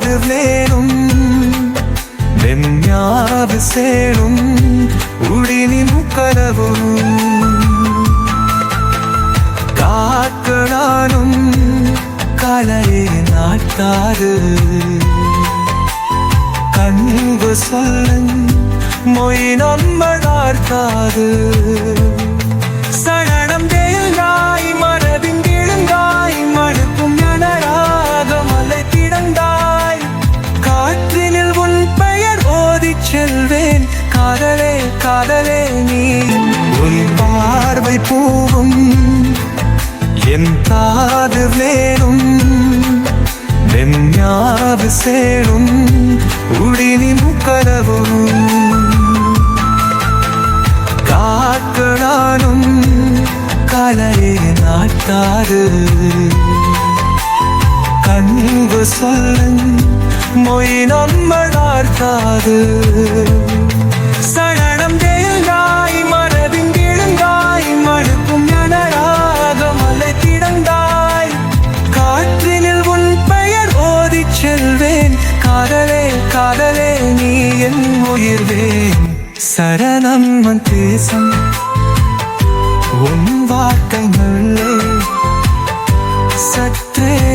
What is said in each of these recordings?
என் தாது வேணும் வெஞ்ஞாது சேரும் உடினின் கனவும் காக்களானும் கலையே நாட்டாது. கண்பு சொல்லன் மொய் நம்மளார்த்தாது சரணம் தேங்காய் மரபின் கிழங்காய் மடுக்கும் ஞானராக மலை திடந்தாய் காதலே காதலே நீ உன் பார்வை பூவும் என் காது வேணும் வெஞ்ஞாது சேரும் உடினின் கனவும் காக்களானும் கலையே நாட்டாது. கண்பு சொல்லன் மொய் நம்மளார்த்தாது. சரணம் சரணம் உன் தேசம். உன் வார்த்தைகளே சற்றே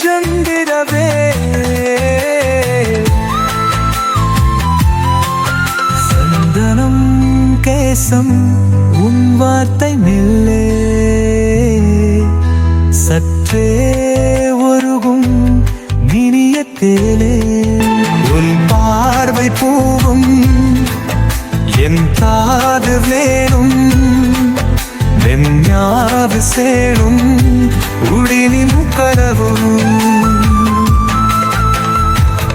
நெஞ்சம் சந்தனம் கேசம் உன் வார்த்தை மெல்லே. சற்றே ஒருகும் நினிய தேலே உன் பார்வை பூவும் என் காது வேணும். வெஞ்ஞாவு சேரும் உடலின் கனவும்.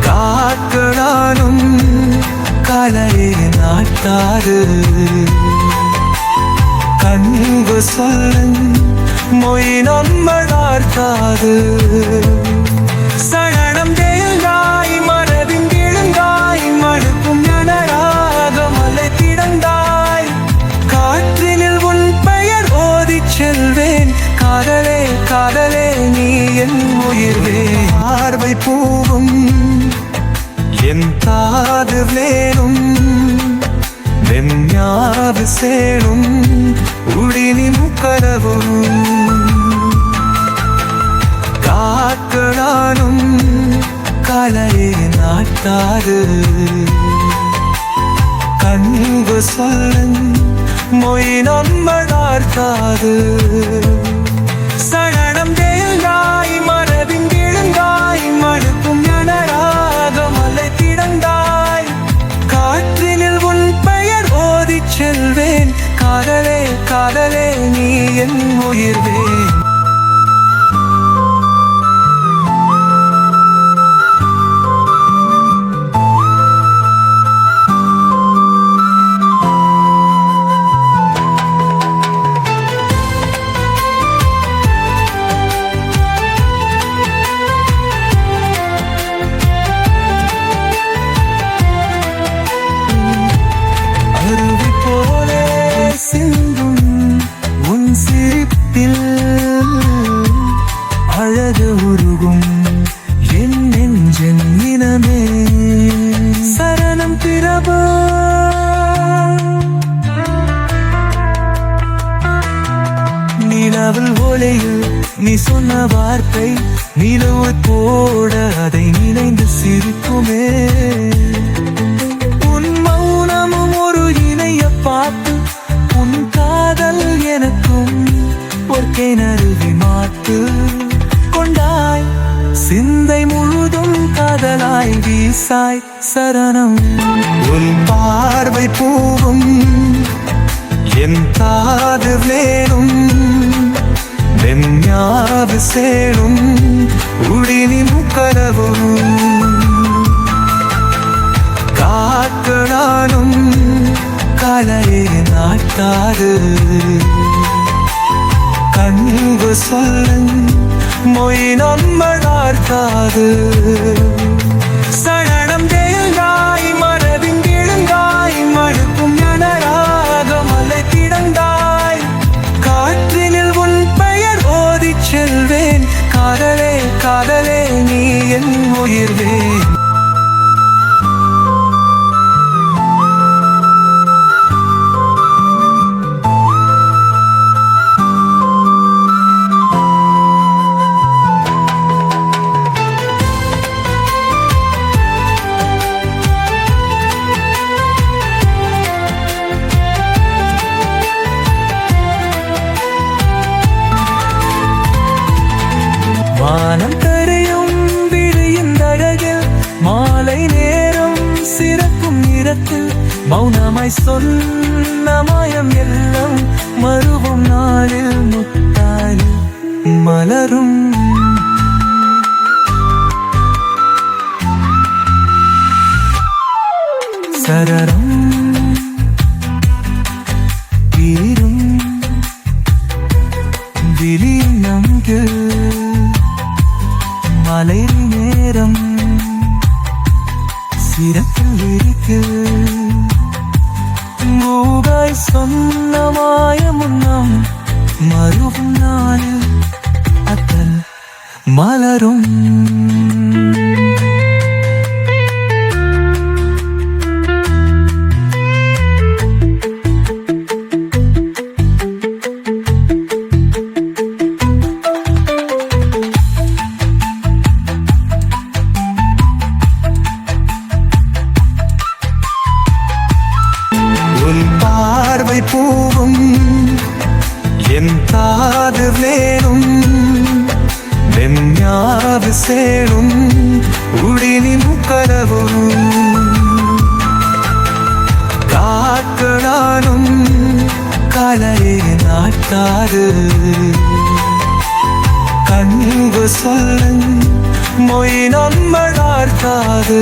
காக்களாலும் கலையே நாட்டாது. கண்பு சொல்லும் மொய் நம்மளார்த்தாது சரணம் தே பூவும். என் தாது வேணும். வெஞ்ஞாது சேரும் உடினின் கனவும். காக்களானும் கலையே நாட்டாது. கண்பு சொல்லன் மொய் நம்மளார்த்தாது சரணம் தேங்காய் மரபின் கிழங்காய் மடுக்கும் மலை திடந்தாய். காற்றினில் உன் பெயர் ஓதிச் செல்வேன். காதலே காதலே நீ என் உயிர்வேன் சிரிப்பில் அழகு உருகும் என் நெஞ்சன் இனமே. சரணம் பிரபா. நிலவில் ஒளியில் நீ சொன்ன வார்த்தை நிலவு போட அதை நினைந்து சிரிக்குமே. உன் மௌனமும் ஒரு இணைய பார்த்து உன் காதல் எனக்கு பொற்கேனருவி மாத்து கொண்டாய். சிந்தை முழுதும் காதலாய் வீசாய் சரணம். உன் பார்வை பூவும் என் காது வேணும் வெஞ்ஞாது சேரும் உழினி முக்கரவும் காத்து நானும் நாட்டாது. அன்பு சொல்லும் மொய் நம்மளார்க்காது சரணம் தேங்காய் மரபின் கிழங்காய் மழுக்கும் எனராக மலை கிடந்தாய் காற்றினில் உன் பெயர் ஓதிச் செல்வேன். காதலே காதலே நீ என் உயிர்வேன் நேரத்தில் மௌனமாய் சொன்ன மாயம் எல்லாம் மறுவும் நாளில் முத்தாய் மலரும். சரரம் மூகாய் சொன்ன மாயமுன்னம் மறுவும் நாளில் அத்தல் மலரும் வெஞ்ஞாவு சேரும் உடினின் கனவும் காக்களானும் கலரே நாட்டாது. கண்பு சொல்லும் மொய் நம்மளார்த்தாது.